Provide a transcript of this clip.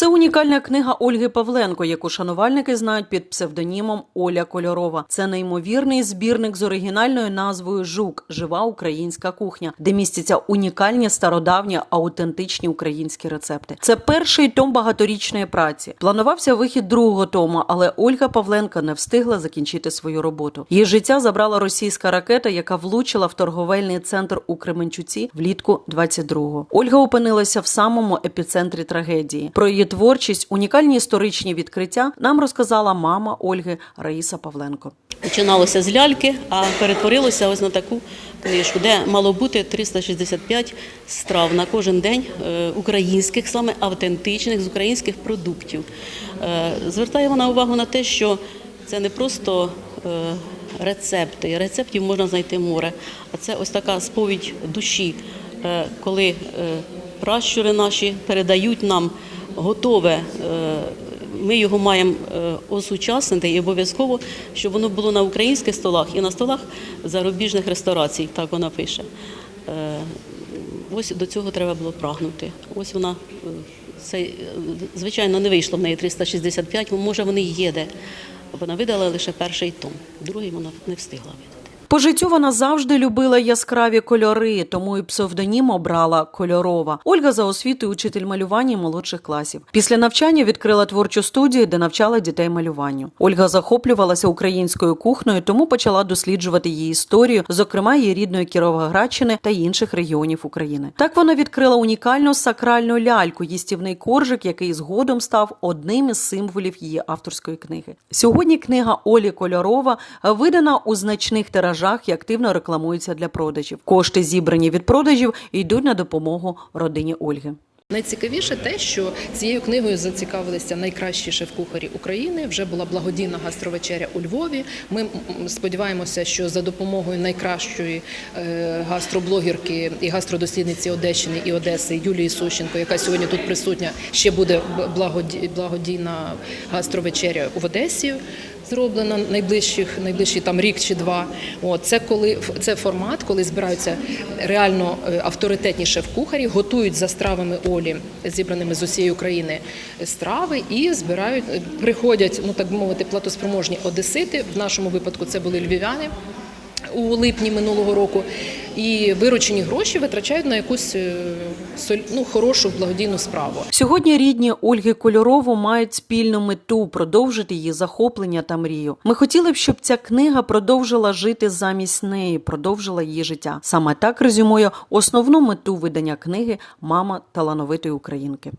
Це унікальна книга Ольги Павленко, яку шанувальники знають під псевдонімом Оля Кольорова. Це неймовірний збірник з оригінальною назвою Жук Жива українська кухня, де містяться унікальні стародавні аутентичні українські рецепти. Це перший том багаторічної праці. Планувався вихід другого тому, але Ольга Павленко не встигла закінчити свою роботу. Її життя забрала російська ракета, яка влучила в торговельний центр у Кременчуці влітку 22-го. Ольга опинилася в самому епіцентрі трагедії. Про її творчість, унікальні історичні відкриття нам розказала мама Ольги Раїса Павленко. Починалося з ляльки, а перетворилося ось на таку книжку, де мало бути 365 страв на кожен день е, українських, саме автентичних з українських продуктів. Е, Звертає вона увагу на те, що це не просто е, рецепти. Рецептів можна знайти море, а це ось така сповідь душі, коли пращури наші передають нам готове. е, ми його маємо е, осучаснити і обов'язково, щоб воно було на українських столах і на столах зарубіжних ресторацій, так вона пише. Е, Ось до цього треба було прагнути. Ось вона, це, звичайно, не вийшло в неї 365, може вони є де. Вона видала лише перший том, другий вона не встигла видати. По життю вона завжди любила яскраві кольори, тому і псевдонім обрала кольорова. Ольга за освітою учитель малювання молодших класів. Після навчання відкрила творчу студію, де навчала дітей малюванню. Ольга захоплювалася українською кухнею, тому почала досліджувати її історію, зокрема її рідної Кіровоградщини та інших регіонів України. Так вона відкрила унікальну сакральну ляльку, їстівний коржик, який згодом став одним із символів її авторської книги. Сьогодні книга Олі Кольорова видана у значних тиражах і активно рекламується для продажів. Кошти, зібрані від продажів, йдуть на допомогу родині Ольги. Найцікавіше те, що цією книгою зацікавилися найкращі шеф-кухарі України. Вже була благодійна гастровечеря у Львові. Ми сподіваємося, що за допомогою найкращої е, гастроблогерки і гастродослідниці Одещини і Одеси Юлії Сущенко, яка сьогодні тут присутня, ще буде благодійна гастровечеря в Одесі. Зроблена найближчих найближчий там рік чи два. От це коли це формат, коли збираються реально е, авторитетні шеф-кухарі, готують за стравами Олі, зібраними з усієї України страви, і збирають, е, приходять, ну так би мовити, платоспроможні одесити. В нашому випадку це були львів'яни. У липні минулого року і виручені гроші витрачають на якусь е, ну, хорошу благодійну справу. Сьогодні рідні Ольги Кольорову мають спільну мету продовжити її захоплення та мрію. Ми хотіли б, щоб ця книга продовжила жити замість неї, продовжила її життя. Саме так резюмує основну мету видання книги Мама талановитої українки.